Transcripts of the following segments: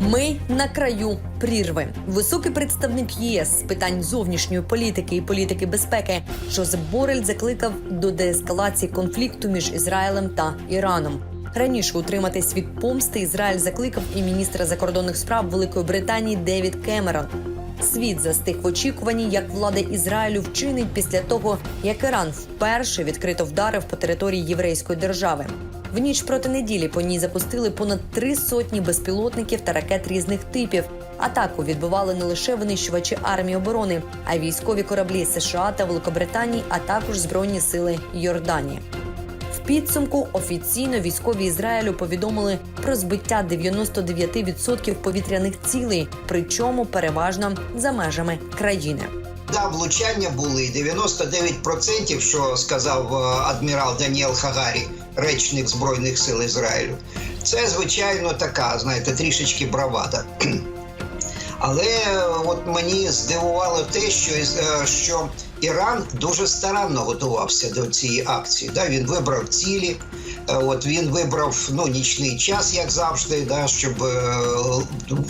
Ми на краю прірви. Високий представник ЄС з питань зовнішньої політики і політики безпеки Жозеп Борель закликав до деескалації конфлікту між Ізраїлем та Іраном. Раніше утриматись від помсти Ізраїль закликав і міністра закордонних справ Великої Британії Девід Кемерон. Світ застиг в очікуванні, як влада Ізраїлю вчинить після того, як Іран вперше відкрито вдарив по території єврейської держави. В ніч проти неділі по ній запустили понад три сотні безпілотників та ракет різних типів. Атаку відбивали не лише винищувачі армії оборони, а й військові кораблі США та Великобританії, а також збройні сили Йорданії. В підсумку офіційно військові Ізраїлю повідомили про збиття 99% повітряних цілей, причому переважно за межами країни. Да, влучання були 99%, що сказав е, адмірал Даніел Хагарі, речник збройних сил Ізраїлю. Це звичайно така, знаєте, трішечки бравада. Але е, от мені здивувало те, що, е, що Іран дуже старанно готувався до цієї акції. Да? Він вибрав цілі, е, от він вибрав ну, нічний час, як завжди, да? щоб е,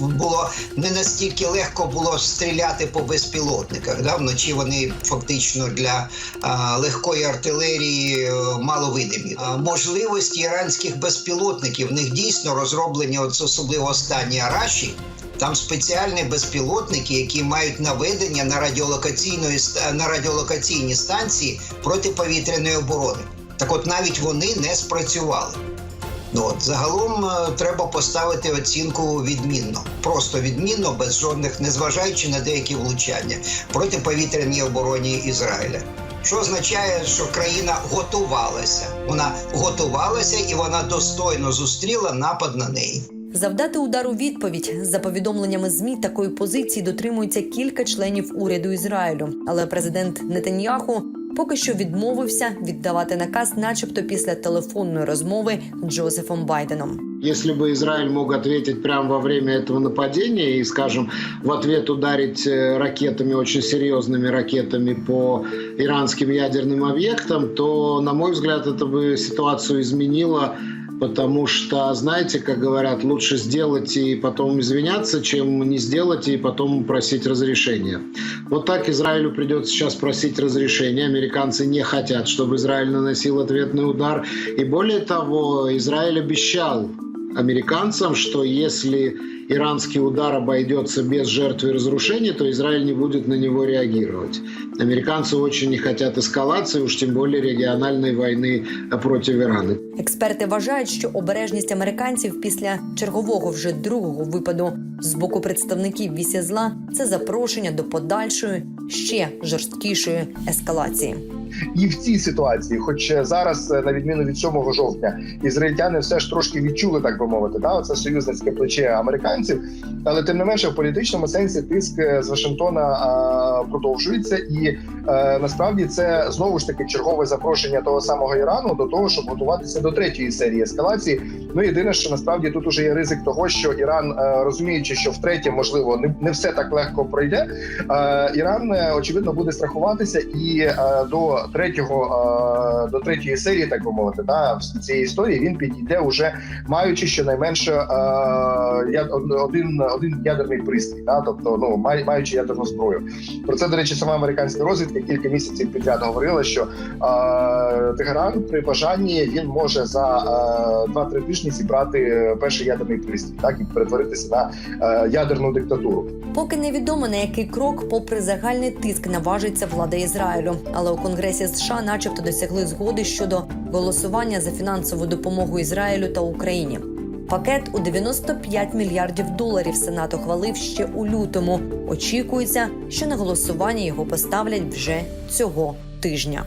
було не настільки легко було стріляти по безпілотниках. Да? Вночі вони фактично для е, легкої артилерії маловидимі. А можливості іранських безпілотників в них дійсно розроблені, от особливо останні араші. Там спеціальні безпілотники, які мають наведення на радіолокаційної на радіолокаційні станції протиповітряної оборони. Так от навіть вони не спрацювали. Ну, от, загалом е, треба поставити оцінку відмінно, просто відмінно, без жодних, незважаючи на деякі влучання протиповітряній обороні Ізраїля. Що означає, що країна готувалася. Вона готувалася і вона достойно зустріла напад на неї Завдати удар у відповідь за повідомленнями змі такої позиції дотримуються кілька членів уряду Ізраїлю. Але президент Нетаньяху поки що відмовився віддавати наказ, начебто після телефонної розмови з Джозефом Байденом. Если бы Израиль мог ответить прямо во время этого нападения и, скажем, в ответ ударить э, ракетами, очень серьезными ракетами по иранским ядерным объектам, то, на мой взгляд, это бы ситуацию изменило, потому что, знаете, как говорят, лучше сделать и потом извиняться, чем не сделать и потом просить разрешения. Вот так Израилю придется сейчас просить разрешения. Американцы не хотят, чтобы Израиль наносил ответный удар. И более того, Израиль обещал американцам, что если иранский удар обойдется без жертв и разрушений, то Израиль не будет на него реагировать. Американцы очень не хотят эскалации, уж тем более региональной войны против Ирана. Експерти вважають, що обережність американців після чергового вже другого випаду з боку представників вісі зла це запрошення до подальшої ще жорсткішої ескалації. і в цій ситуації, хоч зараз, е, на відміну від 7 жовтня, ізраїльтяни все ж трошки відчули, так би мовити, да, це союзницьке плече американців, але тим не менше, в політичному сенсі тиск е, з Вашингтона а, продовжується, і е, насправді це знову ж таки чергове запрошення того самого Ірану до того, щоб готуватися до третьої серії ескалації. Ну єдине, що насправді тут уже є ризик того, що Іран, е, розуміючи, що втретє, можливо, не, не все так легко пройде. Е, Іран е, очевидно буде страхуватися і е, до третього е, до третьої серії, так би мовити, да, цієї історії він підійде уже маючи щонайменше е, один, один ядерний пристрій, да, тобто ну маючи ядерну зброю. Про це до речі, сама американська розвідка кілька місяців підряд говорила, що е, Тегеран при бажанні він може за е, 2-3 тижні зібрати перший ядерний пристрій, так і перетворитися на ядерну диктатуру. Поки невідомо на який крок, попри загальний тиск, наважиться влада Ізраїлю. Але у Конгресі США, начебто, досягли згоди щодо голосування за фінансову допомогу Ізраїлю та Україні. Пакет у 95 мільярдів доларів Сенат ухвалив ще у лютому. Очікується, що на голосування його поставлять вже цього тижня.